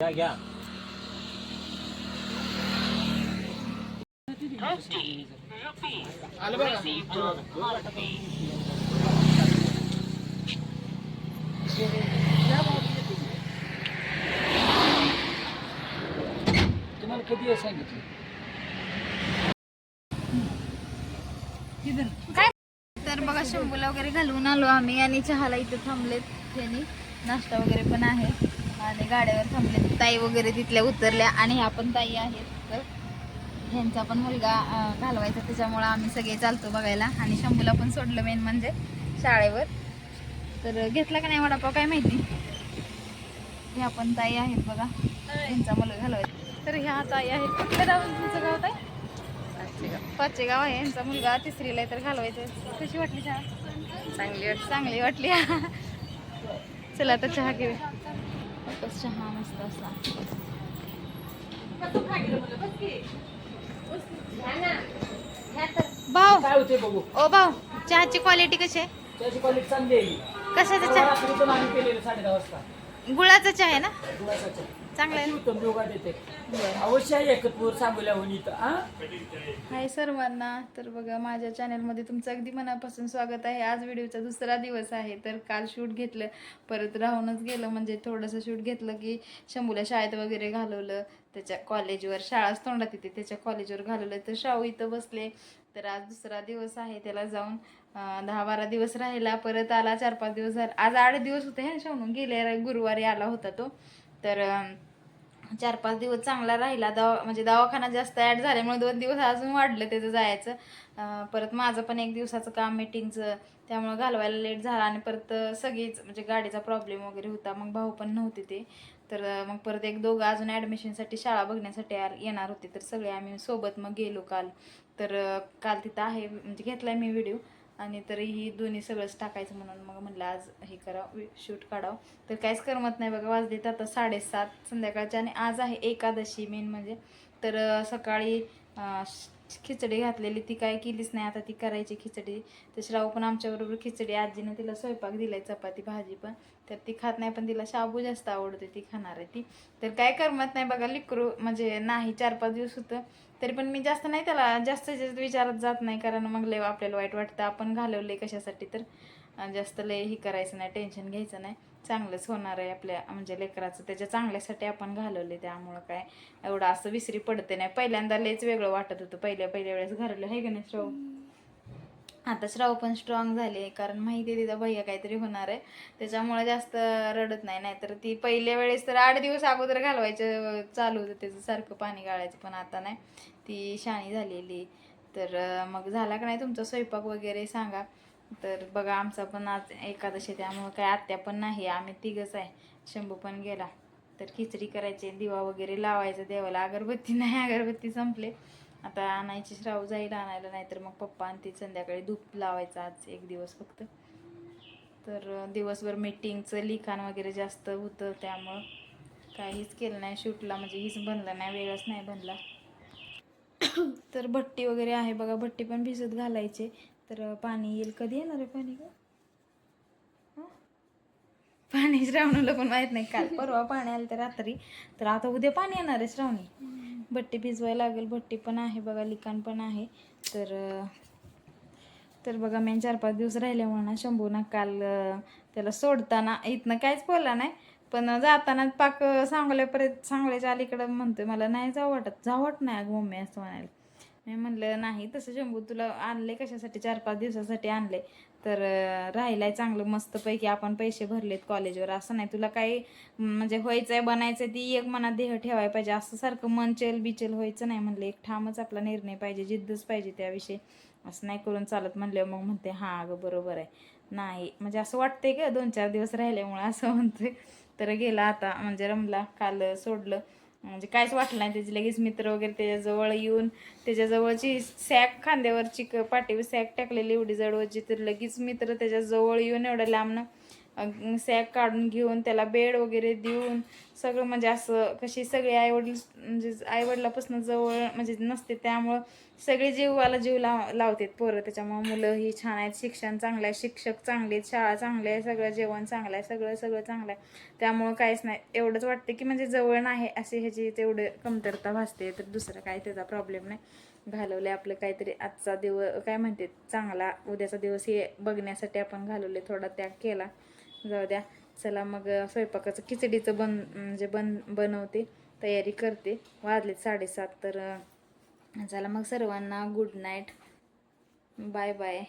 घ्या घ्या तुम्हाला कधी सांगितलं? काय? तर बघा शंभूला वगैरे घालून आलो आम्ही आणि चहाला इथे थांबलेत. त्यांनी नाश्ता वगैरे पण आहे. आणि गाड्यावर थांबलेत ताई वगैरे तिथल्या उतरल्या आणि ह्या पण ताई आहेत. तर ह्यांचा पण मुलगा घालवायचा. त्याच्यामुळं आम्ही सगळे चालतो बघायला. आणि शंभूला पण सोडलं मेन म्हणजे शाळेवर. तर घेतला का नाही वडापाव? काय माहिती? ह्या पण ताई आहेत बघा. त्यांचा मुलगा घालवायचा. तर ह्या ताई आहेत. कुठल्या गाव तुमचं गाव ताई? पाचशे गाव आहे. यांचा मुलगा तिसरीला तर घालवायचं कशी वाटली चहा? चांगली वाटली. चांगली वाटली. चला आता चहा घेऊया. बस चहा मस्त असा भाऊ ओ भाऊ चहाची क्वालिटी कशी आहे? त्याची क्वालिटी चांगली आहे. कशाचा चहा? रात्री पण आम्ही केलेलं साडे दहा वाजता. गुळाचा चहा आहे ना? गुळाचा चहा. चांगला आहे उत्तम योगा देते अवश्य आहे एकतपूर सांगोल्याहून इथं हा? हाय सर्वांना. तर बघा माझ्या चॅनलमध्ये तुमचं अगदी मनापासून स्वागत आहे. आज व्हिडिओचा दुसरा दिवस आहे तर काल शूट घेतलं. परत राहूनच गेलं म्हणजे थोडंसं शूट घेतलं की शंभूला शाळेत वगैरे घालवलं. त्याच्या कॉलेजवर शाळाच तोंडात येते त्याच्या कॉलेजवर घालवलं. तर शाहू इथं बसले. तर आज दुसरा दिवस आहे त्याला जाऊन दहा बारा दिवस राहिला. परत आला चार पाच दिवस झाले. आज आठ दिवस होते ह्या शाहून गेले गुरुवारी आला होता तो. तर चार पाच दिवस चांगला राहिला. दवा म्हणजे दवाखाना जास्त ॲड झाल्यामुळे दोन दिवस अजून वाढलं त्याचं जायचं. परत माझं पण एक दिवसाचं काम मीटिंगचं त्यामुळं घालवायला लेट झाला आणि परत सगळीच म्हणजे गाडीचा प्रॉब्लेम वगैरे होता. मग भाऊ पण नव्हते ते. तर मग परत एक दोघं अजून ॲडमिशनसाठी शाळा बघण्यासाठी येणार होते. तर सगळे आम्ही सोबत मग गेलो काल. तर काल तिथं आहे म्हणजे घेतलाय मी व्हिडिओ आणि तरीही दोन्ही सगळंच टाकायचं म्हणून मग म्हणलं आज हे करावं शूट काढावं. तर काहीच करमत नाही बघा वाजलेत आता साडेसात संध्याकाळच्या आणि आज आहे एकादशी मेन म्हणजे. तर सकाळी श- खिचडी घातलेली ती काय केलीच नाही. आता ती करायची खिचडी. तर श्राव पण आमच्याबरोबर खिचडी आजीनं तिला स्वयंपाक दिलाय चपाती भाजी पण. तर ती खात नाही पण तिला शाबू जास्त आवडते ती खाणार आहे ती. तर काय करमत नाही बघा लिकरू म्हणजे नाही चार पाच दिवस होतं. तरी पण मी जास्त नाही त्याला जास्त जास्त विचारत जात नाही कारण मग लय आपल्याला वाईट वाटतं. आपण घालवले कशासाठी तर. जास्त लय हे करायचं नाही टेन्शन घ्यायचं नाही. चांगलंच होणार आहे आपल्या म्हणजे लेकराचं. त्याच्या चांगल्यासाठी आपण घालवले त्यामुळं काय एवढं असं विसरी पडते नाही. पहिल्यांदा लयच वेगळं वाटत होतं. पहिल्या पहिल्या वेळेस घरलं हे गणेश नाही श्राव? आता श्राव पण स्ट्रॉंग झाले. कारण माहिती आहे तिचा भैया काहीतरी होणार आहे. त्याच्यामुळे जास्त रडत नाही. नाहीतर ती पहिल्या वेळेस तर आठ दिवस अगोदर घालवायचं चालू होतं. त्याचं सारखं पाणी गाळायचं. पण आता नाही. ती शाणी झालेली. तर मग झाला का नाही तुमचा स्वयंपाक वगैरे? सांगा. तर बघा आमचा पण आज एकादशी त्यामुळं काय आत्या पण नाही आम्ही तिघच आहे. शंभू पण गेला. तर खिचडी करायची दिवा वगैरे लावायचा देवाला. अगरबत्ती नाही अगरबत्ती संपले. आता आणायची श्राव जाईल आणायला नाहीतर मग पप्पा आणि ती संध्याकाळी धूप लावायचं आज एक दिवस फक्त. तर दिवसभर मीटिंगचं लिखाण वगैरे जास्त होतं त्यामुळं काहीच केलं नाही. शूटला म्हणजे हीच बनलं नाही वेगळंच नाही बनला. तर भट्टी वगैरे आहे बघा भट्टी पण भिजत घालायचे. तर पाणी येईल. कधी येणार आहे पाणी का पाणी श्रावणीला पण माहीत नाही. काल परवा पाणी आलं तर रात्री. तर आता उद्या पाणी येणार आहे श्रावणी. भट्टी भिजवायला लागेल. भट्टी पण आहे बघा लिखाण पण आहे. तर तर बघा मी चार पाच दिवस राहिल्यामुळे ना शंभूना. काल त्याला सोडताना इथनं काहीच बोलला नाही. पण जाताना पाक सांगल्यापर्यंत सांगल्याच्या अलीकडं म्हणतोय मला नाही जाऊ वाटत. जाऊ वाटत नाही अगं मम्मी असं म्हणायला मी म्हणलं नाही तसं शंभू तुला आणले कशासाठी? चार पाच दिवसासाठी आणले तर राहिलाय चांगलं मस्तपैकी आपण पैसे भरलेत कॉलेजवर. असं नाही तुला काही म्हणजे व्हायचंय बनायचंय ती एक मनात देह ठेवायला पाहिजे. असं सारखं मन चेल बिचेल व्हायचं नाही म्हणलं. एक ठामच आपला निर्णय पाहिजे जिद्दच पाहिजे त्याविषयी. असं नाही करून चालत म्हणलं मग म्हणते हां अगं बरोबर आहे. नाही म्हणजे असं वाटतंय का दोन चार दिवस राहिल्यामुळे असं म्हणते तर गेला आता म्हणजे रमला काल सोडलं. म्हणजे काहीच वाटलं नाही. त्याचे लगेच मित्र वगैरे त्याच्याजवळ येऊन त्याच्याजवळची सॅक खांद्यावरची क- पाठीवर सॅक टाकलेली एवढी जडवची तर लगेच मित्र त्याच्याजवळ येऊन एवढं लांबनं सॅक काढून घेऊन त्याला बेड वगैरे देऊन सगळं म्हणजे असं कशी सगळे आईवडील म्हणजे आईवडिलापासून जवळ म्हणजे नसते त्यामुळं सगळे जीवाला जीव लाव लावतात पोरं. त्याच्यामुळं मुलं ही छान आहेत शिक्षण चांगलं आहे शिक्षक चांगले आहेत शाळा चांगली आहे सगळं जेवण चांगलं आहे सगळं सगळं चांगलं आहे. त्यामुळं काहीच नाही. एवढंच वाटतं की म्हणजे जवळ नाही असे ह्याची तेवढं कमतरता भासते तर दुसरं काय त्याचा प्रॉब्लेम नाही. घालवले आपलं काहीतरी आजचा दिवस काय म्हणते चांगला उद्याचा दिवस हे बघण्यासाठी आपण घालवले थोडा त्याग केला. जाऊ द्या चला मग स्वयंपाकाचं खिचडीचं बन म्हणजे बन बनवते तयारी करते. वाजलेत साडेसात तर चला मग सर्वांना गुड नाईट बाय बाय